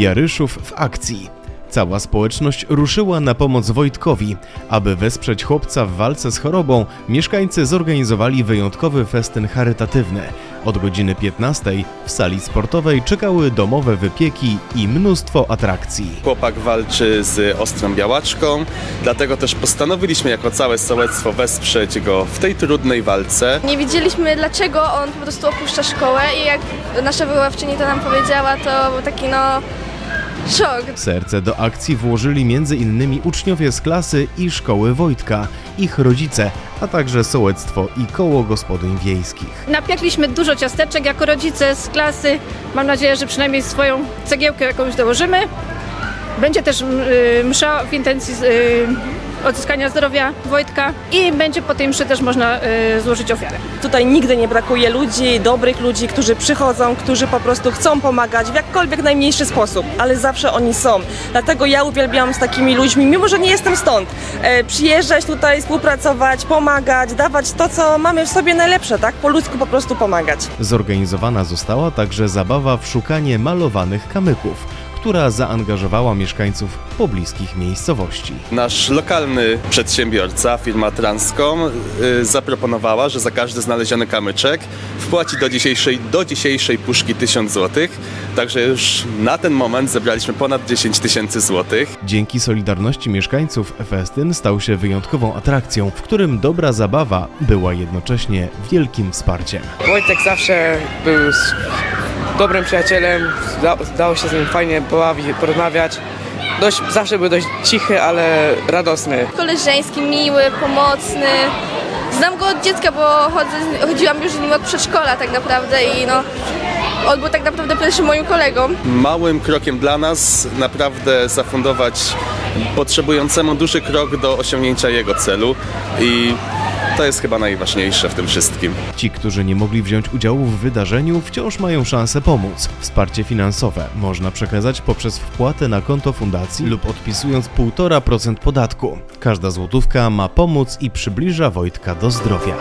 Jaryszów w akcji. Cała społeczność ruszyła na pomoc Wojtkowi. Aby wesprzeć chłopca w walce z chorobą, mieszkańcy zorganizowali wyjątkowy festyn charytatywny. Od godziny 15 w sali sportowej czekały domowe wypieki i mnóstwo atrakcji. Chłopak walczy z ostrą białaczką, dlatego też postanowiliśmy jako całe sołectwo wesprzeć go w tej trudnej walce. Nie wiedzieliśmy dlaczego on po prostu opuszcza szkołę i jak nasza wychowawczyni to nam powiedziała, to był taki no szok. Serce do akcji włożyli m.in. uczniowie z klasy i szkoły Wojtka, ich rodzice, a także sołectwo i koło gospodyń wiejskich. Napiekliśmy dużo ciasteczek jako rodzice z klasy. Mam nadzieję, że przynajmniej swoją cegiełkę jakąś dołożymy. Będzie też m, y, msza w intencji y, odzyskania zdrowia Wojtka i będzie po tej mszy też można y, złożyć ofiarę. Tutaj nigdy nie brakuje ludzi, dobrych ludzi, którzy przychodzą, którzy po prostu chcą pomagać w jakkolwiek najmniejszy sposób, ale zawsze oni są. Dlatego ja uwielbiam z takimi ludźmi, mimo że nie jestem stąd, e, przyjeżdżać tutaj, współpracować, pomagać, dawać to, co mamy w sobie najlepsze, tak? Po ludzku po prostu pomagać. Zorganizowana została także zabawa w szukanie malowanych kamyków, która zaangażowała mieszkańców pobliskich miejscowości. Nasz lokalny przedsiębiorca, firma Transcom, y, zaproponowała, że za każdy znaleziony kamyczek wpłaci do dzisiejszej, do dzisiejszej puszki 1000 zł. Także już na ten moment zebraliśmy ponad 10 tysięcy złotych. Dzięki solidarności mieszkańców festyn stał się wyjątkową atrakcją, w którym dobra zabawa była jednocześnie wielkim wsparciem. Wojtek zawsze był dobrym przyjacielem, da, dało się z nim fajnie pobawić, porozmawiać. Dość, zawsze był dość cichy, ale radosny. Koleżeński, miły, pomocny. Znam go od dziecka, bo chodzę, chodziłam już z nim od przedszkola tak naprawdę i no on był tak naprawdę pierwszym moim kolegą. Małym krokiem dla nas naprawdę zafundować potrzebującemu duży krok do osiągnięcia jego celu i to jest chyba najważniejsze w tym wszystkim. Ci, którzy nie mogli wziąć udziału w wydarzeniu, wciąż mają szansę pomóc. Wsparcie finansowe można przekazać poprzez wpłatę na konto fundacji lub odpisując 1,5% podatku. Każda złotówka ma pomóc i przybliża Wojtka do zdrowia.